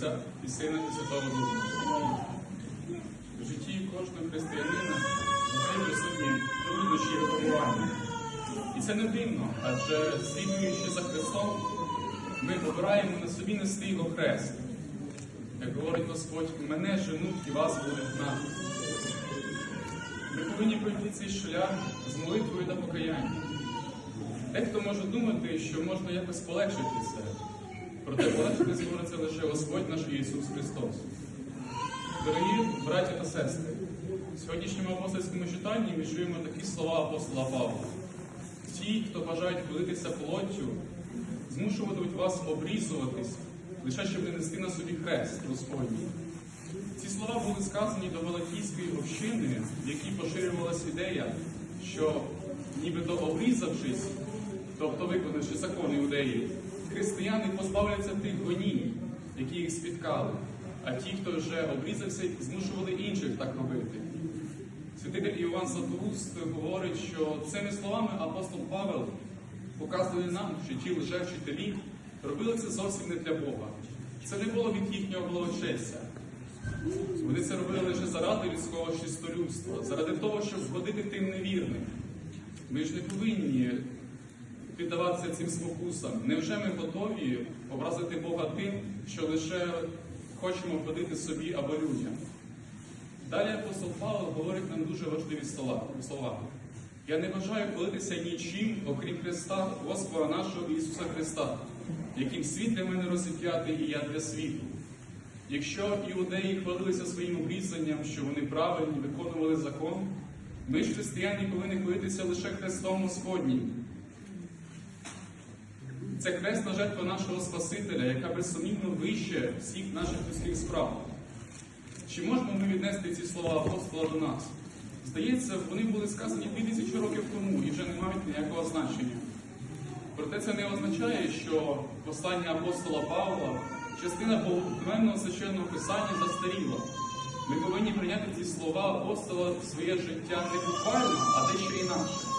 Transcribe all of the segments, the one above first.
Отця і Сина і Святого Духа. В житті кожного християнина завжди присутні труднощі і випробування. І це не дивно, адже слідуючи за Христом, ми обираємо на собі нести його хрест. Як говорить Господь, мене женуть і вас будуть гнати. Ми повинні пройти цей шлях з молитвою та покаянням. Дехто може думати, що можна якось полегшити це. Полегшити зможе це лише Господь наш Ісус Христос. Дорогі браті та сестри, в сьогоднішньому апостольському читанні ми чуємо такі слова апостола Павла. Ті, хто бажають хвилитися плоттю, змушуватимуть вас обрізуватись, лише щоб не нести на собі хрест Господній. Ці слова були сказані до Галатійської общини, в якій поширювалася ідея, що нібито обрізавшись, тобто виконавши закони іудеї, християни позбавляться тих гонінь, які їх спіткали, а ті, хто вже обрізався, змушували інших так робити. Святитель Іван Златоуст говорить, що цими словами апостол Павел показує нам, що ті лжевчителі робили це зовсім не для Бога. Це не було від їхнього благочестя. Вони це робили лише заради людського чистолюбства, заради того, щоб вгодити тим невірним. Ми ж не повинні піддаватися цим спокусам. Невже ми готові образити Бога тим, що лише хочемо вгодити собі або людям? Далі апостол Павло говорить нам дуже важливі слова. Я не бажаю хвалитися нічим, окрім Христа, Господа нашого Ісуса Христа, яким світ для мене розіп'ятий і я для світу. Якщо іудеї хвалилися своїм обрізанням, що вони правильні, виконували закон, ми ж християни повинні хвалитися лише Христом Господнім. Це хресна жертва нашого Спасителя, яка безсумнівно вище всіх наших людських справ. Чи можемо ми віднести ці слова апостола до нас? Здається, вони були сказані 2000 років тому і вже не мають ніякого значення. Проте це не означає, що послання апостола Павла, частина богоменного священного писання застаріла. Ми повинні прийняти ці слова апостола в своє життя не буквально, а дещо інакше.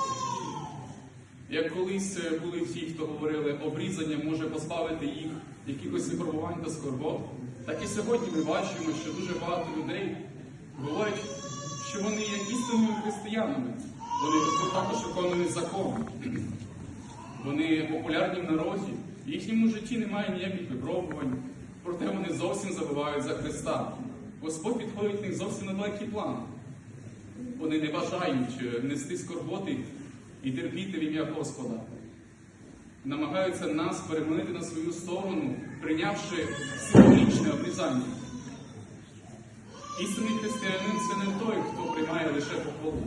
Як колись були ті, хто говорили, обрізання може позбавити їх якихось випробувань та скорбот, так і сьогодні ми бачимо, що дуже багато людей говорять, що вони є істинними християнами. Вони також виконують закон. Вони популярні в народі, в їхньому житті немає ніяких випробувань, проте вони зовсім забувають за Христа. Господь підходить в них зовсім на далекий план. Вони не бажають нести скорботи і терпіти в ім'я Господа. Намагаються нас переманити на свою сторону, прийнявши символічне обрізання. Істинний християнин це не той, хто приймає лише похвалу.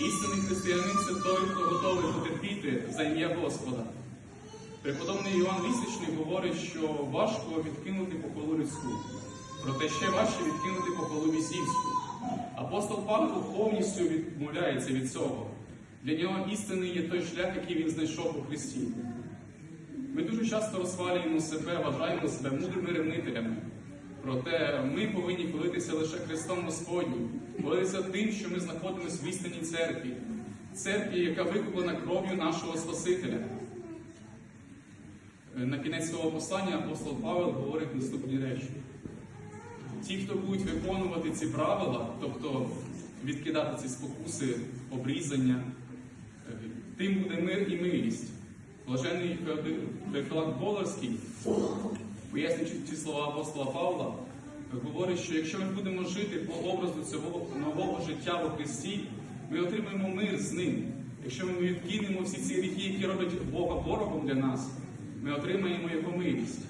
Істинний християнин це той, хто готовий потерпіти за ім'я Господа. Преподобний Іван Лісичний говорить, що важко відкинути похвалу людську, проте ще важче відкинути похвалу вісівську. Апостол Павло повністю відмовляється від цього. Для нього істинний є той шлях, який він знайшов у Христі. Ми дуже часто розхвалюємо себе, вважаємо себе мудрими ревнителями. Проте ми повинні хвалитися лише Христом Господнім, хвалитися тим, що ми знаходимося в істинній церкві, церкві, яка викуплена кров'ю нашого Спасителя. На кінець свого послання апостол Павел говорить наступні речі. Ті, хто будуть виконувати ці правила, тобто відкидати ці спокуси, обрізання, тим буде мир і милість. Блажений Феофілак Боларський, пояснюючи ці слова апостола Павла, говорить, що якщо ми будемо жити по образу цього нового життя во Христі, ми отримаємо мир з ним. Якщо ми відкинемо всі ці гріхи, які роблять Бога ворогом для нас, ми отримаємо Його милість.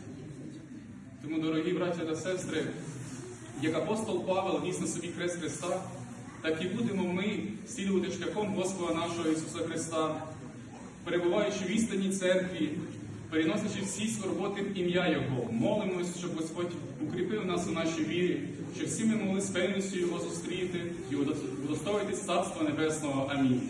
Тому, дорогі браті та сестри, як апостол Павел ніс на собі хрест Христа, так і будемо ми слідувати шляхом Господа нашого Ісуса Христа, перебуваючи в істинній церкві, переносячи всі скорботи в ім'я Його, молимось, щоб Господь укріпив нас у нашій вірі, щоб всі ми могли з певністю Його зустріти і удостоїтись Царства Небесного. Амінь.